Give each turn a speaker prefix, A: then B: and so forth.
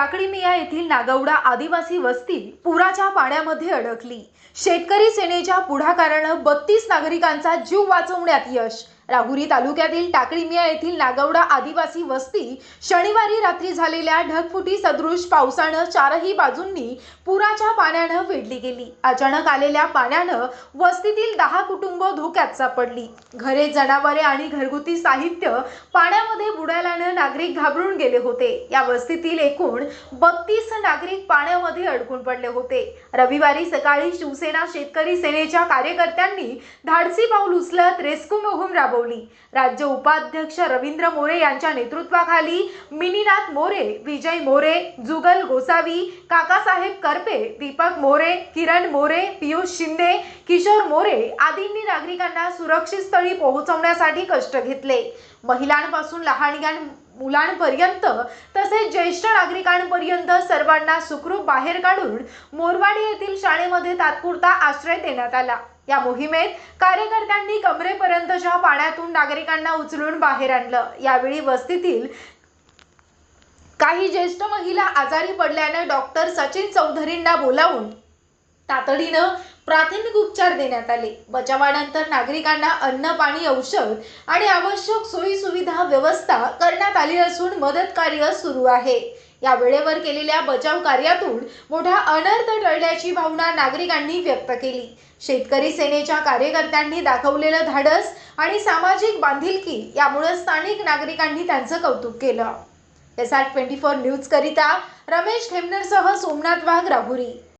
A: टाकडीमिया येथील नागौडा आदिवासी वस्ती पुराच्या पाण्यामध्ये अडकली. शेतकरी सेनेच्या पुढाकारानं बत्तीस नागरिकांचा जीव वाचवण्यात यश. राहुरी तालुक्यातील टाकळीमिया येथील नागवडा आदिवासी वस्ती शनिवारी रात्री झालेल्या ढगफुटी सदृश पावसानं चारही बाजूंनी पुराच्या पाण्यानं वेढली गेली. अचानक आलेल्या पाण्यानं वस्तीतील दहा कुटुंब धोक्यात सापडली. घरे जनावरे आणि घरगुती साहित्य पाण्यामध्ये बुडाल्यानं नागरिक घाबरून गेले होते. या वस्तीतील एकूण बत्तीस नागरिक पाण्यामध्ये अडकून पडले होते. रविवारी सकाळी शिवसेना शेतकरी सेनेच्या कार्यकर्त्यांनी धाडसी पाऊल उचलत रेस्क्यू मोहीम राबवली. राज्य उपाध्यक्ष रवींद्र मोरे यांच्या नेतृत्वाखाली मिनीनाथ मोरे विजय मोरे जुगल गोसावी काकासाहेब करपे दीपक मोरे किरण मोरे पियुष शिंदे किशोर मोरे आदींनी नागरिकांना सुरक्षित स्थळी पोहोचवण्यासाठी कष्ट घेतले. महिलांपासून लहानग्यां मुलांपर्यंत तसेच ज्येष्ठ नागरिकांपर्यंत सर्वांना सुखरूप बाहेर काढून मोरवाडी येथील शाळेमध्ये तात्पुरता आश्रय देण्यात आला. या मोहिमेत कार्यकर्त्यांनी कमरेपर्यंतच्या पाण्यातून नागरिकांना उचलून बाहेर आणलं. यावेळी वस्तीतील काही ज्येष्ठ महिला आजारी पडल्यानं डॉक्टर सचिन चौधरींना बोलावून तातडीनं प्राथमिक उपचार देण्यात आले. बचावानंतर नागरिकांना अन्न पाणी औषध आणि आवश्यक सोयी सुविधा व्यवस्था करण्यात आली असून मदत कार्य सुरू आहे. या वेळेवर केलेल्या बचाव कार्यातून मोठा अनर्थ टळल्याची भावना नागरिकांनी व्यक्त केली. शेतकरी सेनेच्या कार्यकर्त्यांनी दाखवलेलं धाडस आणि सामाजिक बांधिलकी यामुळे स्थानिक नागरिकांनी त्यांचं कौतुक केलं. S R twenty four news करिता रमेश खेमनरसह सोमनाथ वाघ राहुरी.